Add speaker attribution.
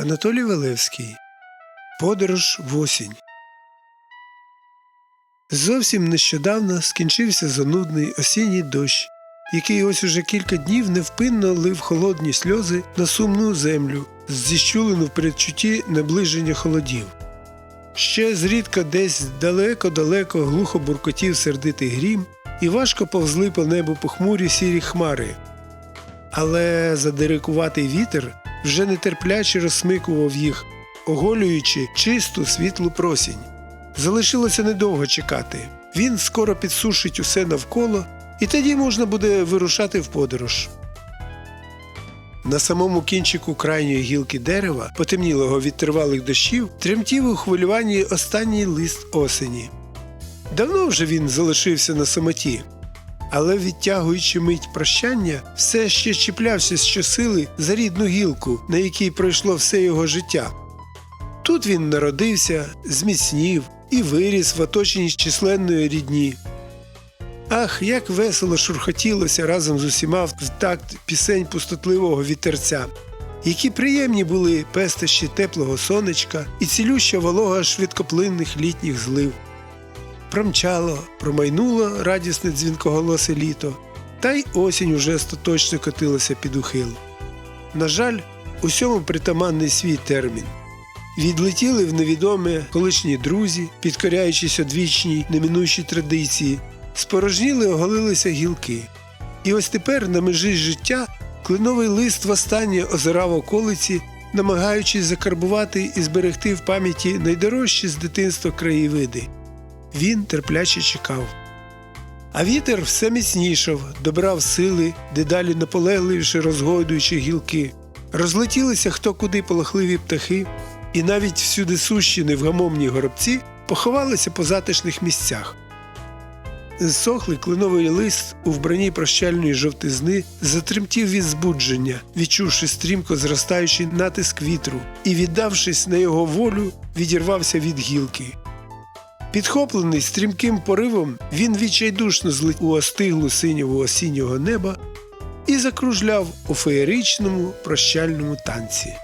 Speaker 1: Анатолій Велевський. Подорож в осінь. Зовсім нещодавно скінчився занудний осінній дощ, який ось уже кілька днів невпинно лив холодні сльози на сумну землю, зіщулену в передчутті наближення холодів. Ще зрідка десь далеко-далеко глухо буркотів сердитий грім, і важко повзли по небу похмурі сірі хмари. Але задирикуватий вітер вже нетерпляче розсмикував їх, оголюючи чисту світлу просінь. Залишилося недовго чекати. Він скоро підсушить усе навколо, і тоді можна буде вирушати в подорож. На самому кінчику крайньої гілки дерева, потемнілого від тривалих дощів, тремтів у хвилюванні останній лист осені. Давно вже він залишився на самоті, але, відтягуючи мить прощання, все ще чіплявся щосили за рідну гілку, на якій пройшло все його життя. Тут він народився, зміцнів і виріс в оточенні численної рідні. Ах, як весело шурхотілося разом з усіма в такт пісень пустотливого вітерця. Які приємні були пестощі теплого сонечка і цілюща волога швидкоплинних літніх злив. Промчало, промайнуло радісне дзвінкоголосе літо, та й осінь уже остаточно котилася під ухил. На жаль, усьому притаманний свій термін. Відлетіли в невідоме колишні друзі, підкоряючись одвічній неминучій традиції, спорожніли оголилися гілки. І ось тепер на межі життя кленовий лист востаннє озирав околиці, намагаючись закарбувати і зберегти в пам'яті найдорожчі з дитинства краєвиди. Він терпляче чекав. А вітер все міцнішав, добрав сили, дедалі наполегливіше розгойдуючи гілки. Розлетілися хто куди полохливі птахи, і навіть всюди сущі невгамовні горобці поховалися по затишних місцях. Зсохлий кленовий лист у вбранні прощальної жовтизни затремтів від збудження, відчувши стрімко зростаючий натиск вітру, і, віддавшись на його волю, відірвався від гілки. Підхоплений стрімким поривом, він відчайдушно злетів у остиглу синього осіннього неба і закружляв у феєричному прощальному танці.